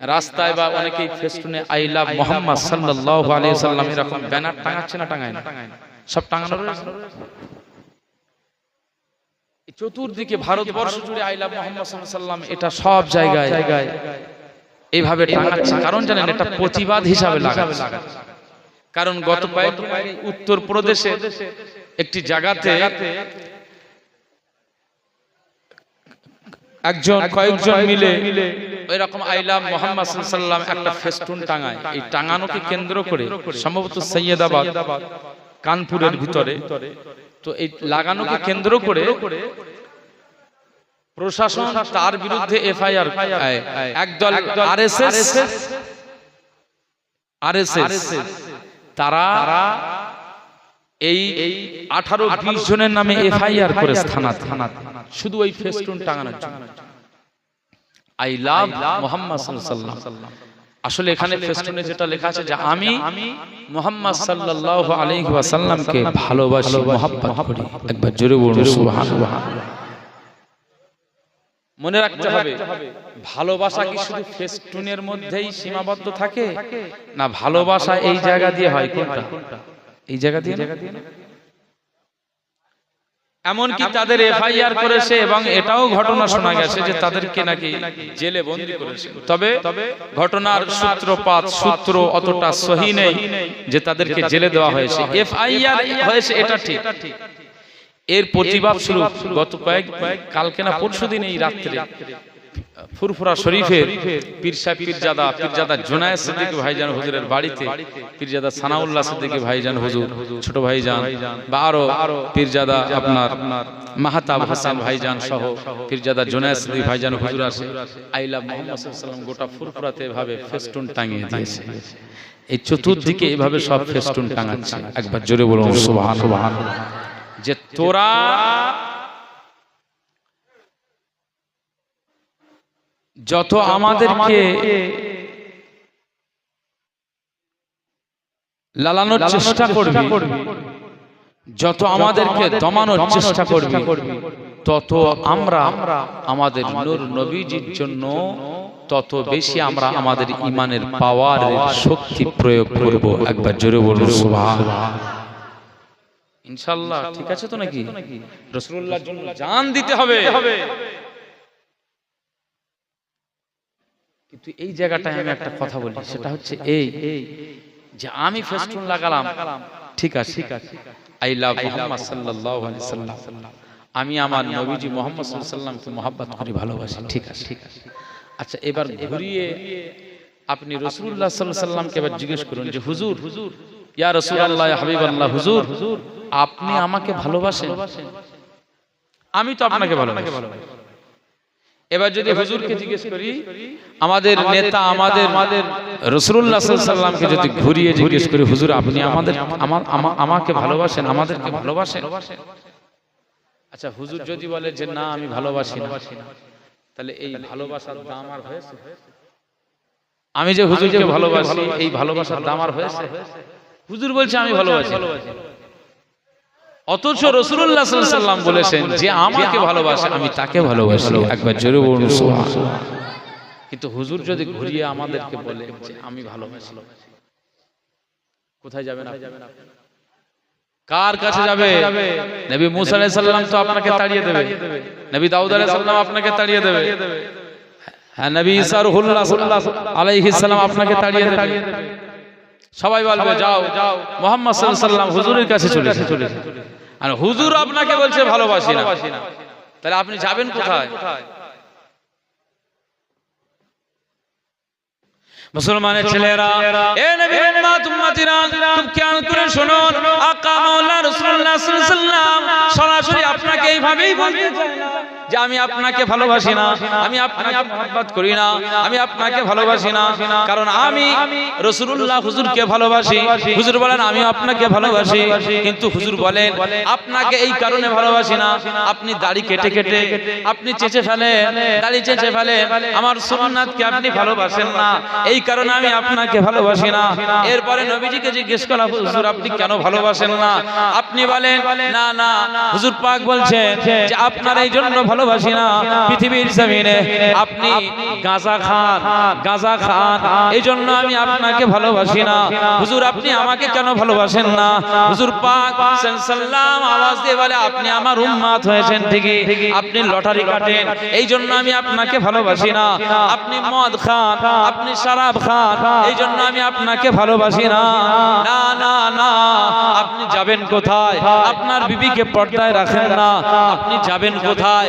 রাস্তায় বা অনেকেই ফেস্টুনে আই লাভ মোহাম্মদ সাল্লাল্লাহু আলাইহি সাল্লাম এরকম ব্যানার টাঙাচ্ছে না, টাঙায় না? সব টাঙানো রয়েছে? চতুর্দিকে ভারতবর্ষ জুড়ে আই লাভ মোহাম্মদ সাল্লাম এটা সব জায়গায় জায়গায় এইভাবে টাঙাচ্ছে। কারণ জানেন এটা প্রতিবাদ হিসাবে লাগাচ্ছে। কারণ গত আগে উত্তর প্রদেশে একটি জায়গাতে একজন কয়েকজন মিলে এরকম আইলাম মোহাম্মদ সাল্লাম একটা ফেস্টুন টাঙায়। এই টাঙানোকে কেন্দ্র করে সম্ভবত সৈয়দাবাদ কানপুরের ভিতরে। তো এই লাগানোকে কেন্দ্র করে প্রশাসন তার বিরুদ্ধে এফআইআর একদল আরএসএস আরএসএস তারা এই আঠারো বিশ জনের নামে এফআইআর করে থানা থানা শুধু ওই ফেস্টুন টাঙানোর জন্য। আই লাভ মোহাম্মদ সাল্লাল্লাহু আসলে এখানে ফেস্টুনে যেটা লেখা আছে যে আমি মোহাম্মদ সাল্লাল্লাহু আলাইহি ওয়াসাল্লামকে ভালোবাসি, মহব্বত করি। একবার জোরে বলুন, সুবহানাল্লাহ। মনে রাখতে হবে, ভালোবাসা কি শুধু ফেস্টুনের মধ্যেই সীমাবদ্ধ থাকে? না, ভালোবাসা এই জায়গা দিয়ে হয় কোনটা? এই জায়গা দিয়ে? এমনকি তাদের এফআইআর করেছে এবং এটাও ঘটনা শোনা গেছে যে তাদেরকে নাকি জেলে বন্দি করেছে। তবে ঘটনার সূত্রপাত সূত্র অতটা সহি নেই যে তাদেরকে জেলে দেওয়া হয়েছে। এফআইআর হয়েছে। এটা ঠিক। এর প্রতিবাদ শুরু গত কয়েক কালকে না পরশু দিন এই রাত্রে ফুরফুরা শরীফের পীর সাহেব পীরজাদা পীরজাদা জোনায়েদ সিদ্দিক ভাইজান হুজুরের বাড়িতে পীরজাদা সানাউল্লাহ সিদ্দিক ভাইজান হুজুর ছোট ভাইজান বা আরও পীরজাদা আপনার মাহাতাব হাসান ভাইজান সহ পীরজাদা জোনায়েদ সিদ্দিক ভাইজান হুজুর আছে। আইলা মুহাম্মদ সাল্লাল্লাহু আলাইহি গোটা ফুরফুরাতে এভাবে ফেস্টুন টাঙিয়ে দিয়েছে। এই চতুর্দিকে এভাবে সব ফেস্টুন টাঙাচ্ছে। একবার জোরে বলুন সুবহানাল্লাহ। যে তোরা যত আমাদেরকে লালানোর চেষ্টা করবি যত আমাদেরকে দমানোর চেষ্টা করবি তত আমরা আমাদের নূর নবীজির জন্য তত বেশি আমরা আমাদের ইমানের পাওয়ার শক্তি প্রয়োগ করব। একবার জোরে বলুন ইনশাআল্লাহ ঠিক আছে তো নাকি? রাসূলুল্লাহর জন্য জান দিতে হবে। কিন্তু এই জায়গাটায় আমি একটা কথা বলি সেটা হচ্ছে এই যে আমি ফেস্টুন লাগালাম ঠিক আছে ঠিক আছে। আই লাভ মুহাম্মদ সাল্লাল্লাহু আলাইহি সাল্লাম। আমি আমার নবীজি মুহাম্মদ সাল্লাল্লাহু আলাইহি সাল্লামকে মহব্বত করি ভালোবাসি ঠিক আছে। ঠিক আছে আচ্ছা এবার ঘুরিয়ে আপনি রাসূলুল্লাহ সাল্লাল্লাহু আলাইহি সাল্লামকে এবার জিজ্ঞেস করুন যে হুজুর হুজুর ইয়া রাসূলুল্লাহ ইয়া হাবিবাল্লাহ হুজুর আপনি আমাকে ভালোবাসেন? আমি তো আপনাকে ভালোবাসি। এবার যদি হুজুরকে জিজ্ঞেস করি আমাদের নেতা আমাদের আমাদের রসুল্লাহ সাল্লামকে যদি ঘুরিয়ে জিজ্ঞেস করি হুজুর আপনি আমাদের আমার আমাকে ভালোবাসেন আমাদেরকে ভালোবাসেন। আচ্ছা হুজুর যদি বলে যে না আমি ভালোবাসি না। তাহলে এই ভালোবাসার দাম আর হয়েছে? আমি যে হুজুরকে ভালোবাসি এই ভালোবাসার দাম আর হয়েছে? হুজুর বলছে আমি ভালোবাসি অথচ রসুল্লাহ সাল্লাম বলেছেন যে আমাকে ভালোবাসে আমি তাকে ভালোবাসি। একবার কিন্তু হুজুর যদি ঘুরিয়ে আমাদেরকে বলে যে আমি ভালোবাসি, কোথায় যাবেন? কার কাছে যাবে? নবী মুসা তো আপনাকে তাড়িয়ে দেবে। নবী দাউদ আলাইহিস সালাম আপনাকে তাড়িয়ে দেবে। হ্যাঁ নবী ঈসা রুহুল্লাহ আলাইহিস সালাম আপনাকে তাড়িয়ে দেবে। সবাই বলবে, যাও। যাও মোহাম্মদ সাল্লাল্লাহু আলাইহি সাল্লাম হুজুরের কাছে চলে চলে আর হুজুর আপনাকে বলছে ভালোবাসি না। তাহলে আপনি যাবেন কোথায়? মুসলমানের ছেলেরা এ নবীর উম্মত উম্মতিরা খুব খেয়াল করে শুনুন আকা মাওলা রাসূলুল্লাহ সাল্লাল্লাহু আলাইহি ওয়াসাল্লাম সরাসরি আপনাকে এইভাবেই বলতে চায় না। যে আমি আপনাকে ভালোবাসি না, আমি আপনাকে মহব্বত করি না, আমি আপনাকে ভালোবাসি না। কারণ আমি রাসূলুল্লাহ হুজুরকে ভালোবাসি। হুজুর বলেন আমি আপনাকে ভালোবাসি। কিন্তু হুজুর বলেন, আপনাকে এই কারণে ভালোবাসি না। আপনি দাড়ি কেটে কেটে, আপনি চেঁচে ফেলে দাড়ি চেঁচে ফেলেন। আমার সুন্নাতকে আপনি ভালোবাসেন না। এই কারণে আমি আপনাকে ভালোবাসি না। এরপরে নবীজিকে জিজ্ঞেস করা, হুজুর, আপনি কেন ভালোবাসেন না? আপনি বলেন, না না। হুজুর পাক বলছেন যে, আপনার এই জন্য ভালো ভালোবাসি না পৃথিবীর জমিনে। আপনি গাঁজা খান গাঁজা খান। এই জন্য আমি আপনাকে ভালোবাসি না। হুজুর আপনি আমাকে কেন ভালোবাসেন না? হুজুর পাক সাল্লাম আওয়াজ দিয়ে বলে আপনি আমার উম্মাত হয়েছেন ঠিকই। আপনি লটারি কাটেন। এই জন্য আমি আপনাকে ভালোবাসি না। আপনি মদ খান আপনি শরাব খান। এই জন্য আমি আপনাকে ভালোবাসি না। না না না। আপনি যাবেন কোথায়? আপনার বিবিকে পর্দায় রাখেন না। আপনি যাবেন কোথায়?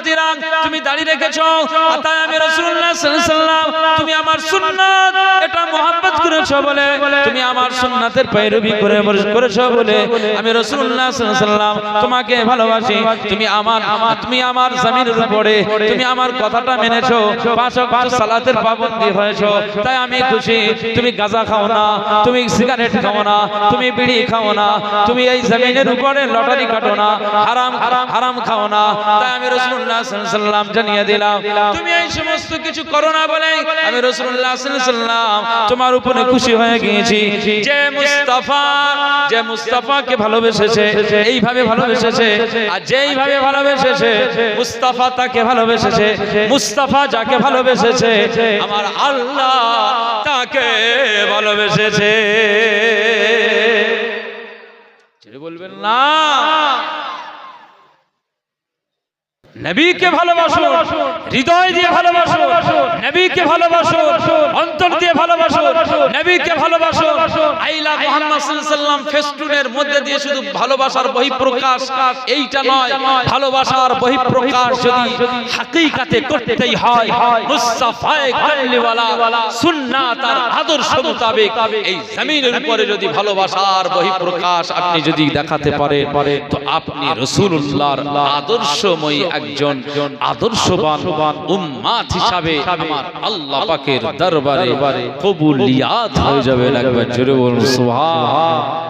উম্মাতিরা তুমি দাড়ি রেখেছো তাই আমি রাসূলুল্লাহ সাল্লাল্লাহু তুমি আমার সুন্নাত, এটা মহব্বত করেছ বলে, তুমি আমার সুন্নাতের পায়রবি করে করেছ বলে, আমি রাসূলুল্লাহ সাল্লাল্লাহু তোমাকে ভালোবাসি, তুমি আমার তুমি আমার জমিনের উপরে, তুমি আমার কথাটা মেনেছো, পাঁচ ওয়াক্ত সালাতের পাবন্দি হয়েছো, তাই আমি খুশি, তুমি গাঁজা খাও না, তুমি সিগারেট খাও না, তুমি বিড়ি খাও না, তুমি এই জমিনের উপরে লটারি কাটো না, হারাম হারাম খাও না, তাই আমি রাসূলুল্লাহ যে এইভাবে ভালোবেসেছে তাকে ভালোবেসেছে মুস্তাফা যাকে ভালোবেসেছে আমার আল্লাহ তাকে ভালোবেসেছে। বলবেন না। নবীকে ভালোবাসো হৃদয় দিয়ে ভালোবাসো নবীকে ভালোবাসো অন্তর দিয়ে ভালোবাসো নবীকে ভালোবাসো। আইলা মুহাম্মদ সাল্লাল্লাহু ফেস্টুনের মধ্যে দিয়ে শুধু ভালোবাসার বহিঃপ্রকাশ এইটা নয় ভালোবাসার বহিঃপ্রকাশ যদি হাকিকাতে করতেই হয় মুস্তাফায়ে কাল্লিওয়ালা সুন্নাত আর আদর্শ মোতাবেক এই জমিনের উপরে যদি ভালোবাসার বহিঃপ্রকাশ আপনি যদি দেখাতে পারেন তো আপনি রাসূলুল্লাহর আদর্শময়ী একজন আদর্শবান উম্মাত হিসাবে আমার আল্লাহ পাকের দরবারে কবুলিয়াত হয়ে যাবে একবার জোরে বলুন সুবহান।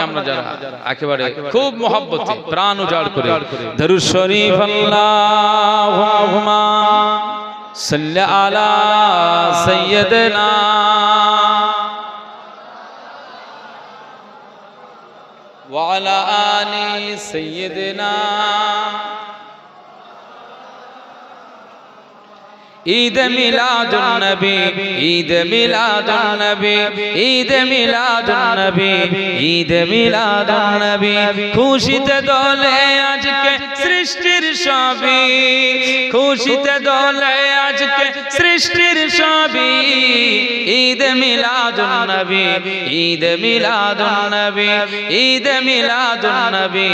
আমরা যারা একেবারে খুব মহব্বতে প্রাণ উজাড় করে। দরুদ শরীফ আল্লাহুম্মা সাল্লি আলা সাইয়্যিদিনা وعلى آل سيدنا ঈদ মিলাদুন নবী ঈদ মিলাদুন নবী ঈদ মিলাদুন নবী ঈদ মিলাদুন নবী খুশিতে দোলে আজকে সৃষ্টির সবই। খুশিতে দোলে আজকে সৃষ্টির সবই। ঈদ মিলাদুন নবী ঈদ মিলাদুন নবী ঈদ মিলাদুন নবী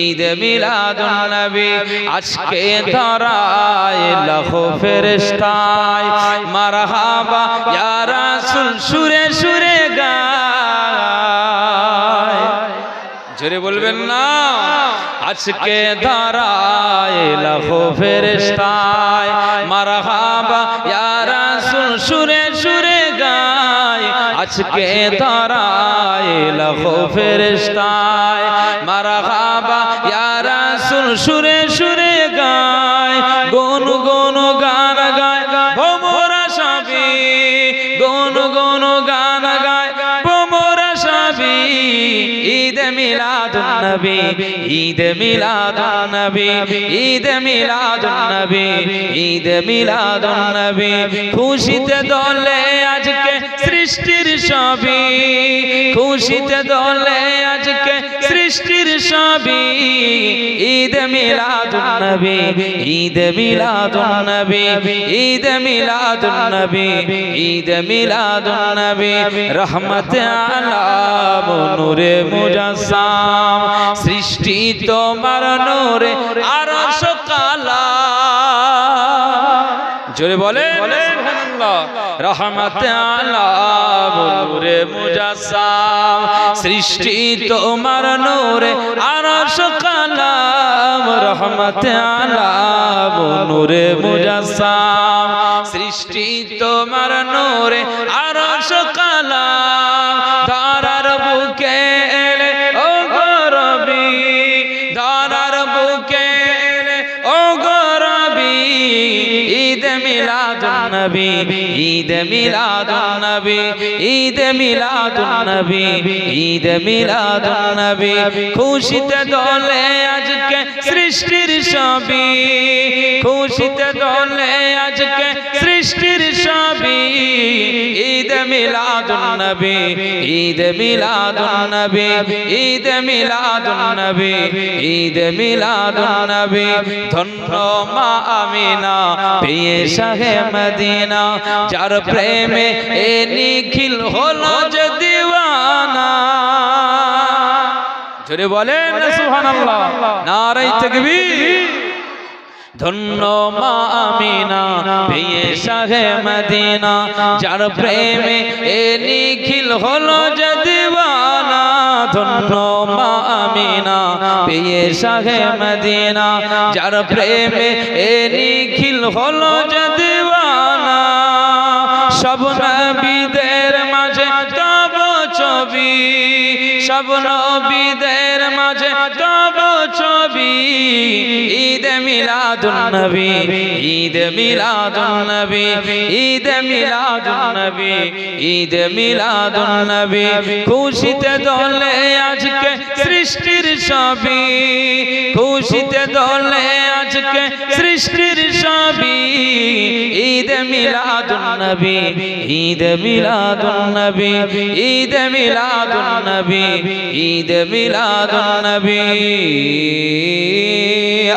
ঈদ মিলাদুন নবী আজকে ধরায় লাখো ফেরেশতা ফেরেশতায়, মারহাবা, ইয়া রাসূল, সুরে সুরে গায়। জোরে বলবেন না। আজকে দাঁড়ায় লাখো ফেরেশতায়, মারহাবা ইয়া রাসূল সুরে সুরে গায়। আজকে দাঁড়ায় লাখো ফেরেশতায়, মারহাবা ইয়া রাসূল সুরে সুরে নবী, ঈদ মিলাদ নবী, ঈদ মিলাদ নবী, ঈদ মিলাদ নবী। খুশিতে দলে আজকে সৃষ্টির সবই খুশিতে দলে আজকে সৃষ্টির সবই ঈদ মিলাদুন নবী, ঈদ মিলাদুন নবী, ঈদ মিলাদুন নবী, ঈদ মিলাদুন নবী, রহমত আলাম, নূরে মুজাসসাম, সৃষ্টি তোমার নূরে আরশ রহমত নূরে মুজাসাম সৃষ্টি তোমার নূরে আরশ কালাম, রহমত নূরে মুজাসাম সৃষ্টি তোমার নূরে আরশ নবী, ঈদ মিলাদুন নবী ঈদ মিলাদুন নবী ঈদ মিলাদুন নবী খুশিতে দলে আজকে সৃষ্টির সবই খুশিতে দলে মিলাদুন নবী ঈদ মিলাদুন নবী ঈদ মিলাদুন নবী ঈদ মিলাদুন নবী ধন্য মা আমিনা পেয়ে শাহে মদিনা যার প্রেমে এ নিখিল হলো যে দিওয়ানা। জোরে বলেন সুবহানাল্লাহ। নারাই তাকবীর। ধন্য মা আমিনা পেয়ে শাহে মদিনা, যার প্রেমে এ নিখিল হলো যে ধন্য মা আমিনা পেয়ে শাহে মদিনা, যার প্রেমে এ নিখিল হলো যে সব নবীদের মাঝে তব ছবি, সব নবীদের মাঝে তব ছবি, ঈদ মিলাদুন নবী, ঈদ মিলাদুন নবী, ঈদ মিলাদুন নবী, ঈদ মিলাদুন নবী। খুশিতে দলে আজকে সৃষ্টির সবই খুশিতে দলে আজকে সৃষ্টির সবই ঈদ মিলাদুন নবী, ঈদ মিলাদুন নবী, ঈদ মিলাদুন নবী, ঈদ মিলাদুন নবী।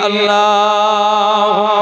আল্লাহ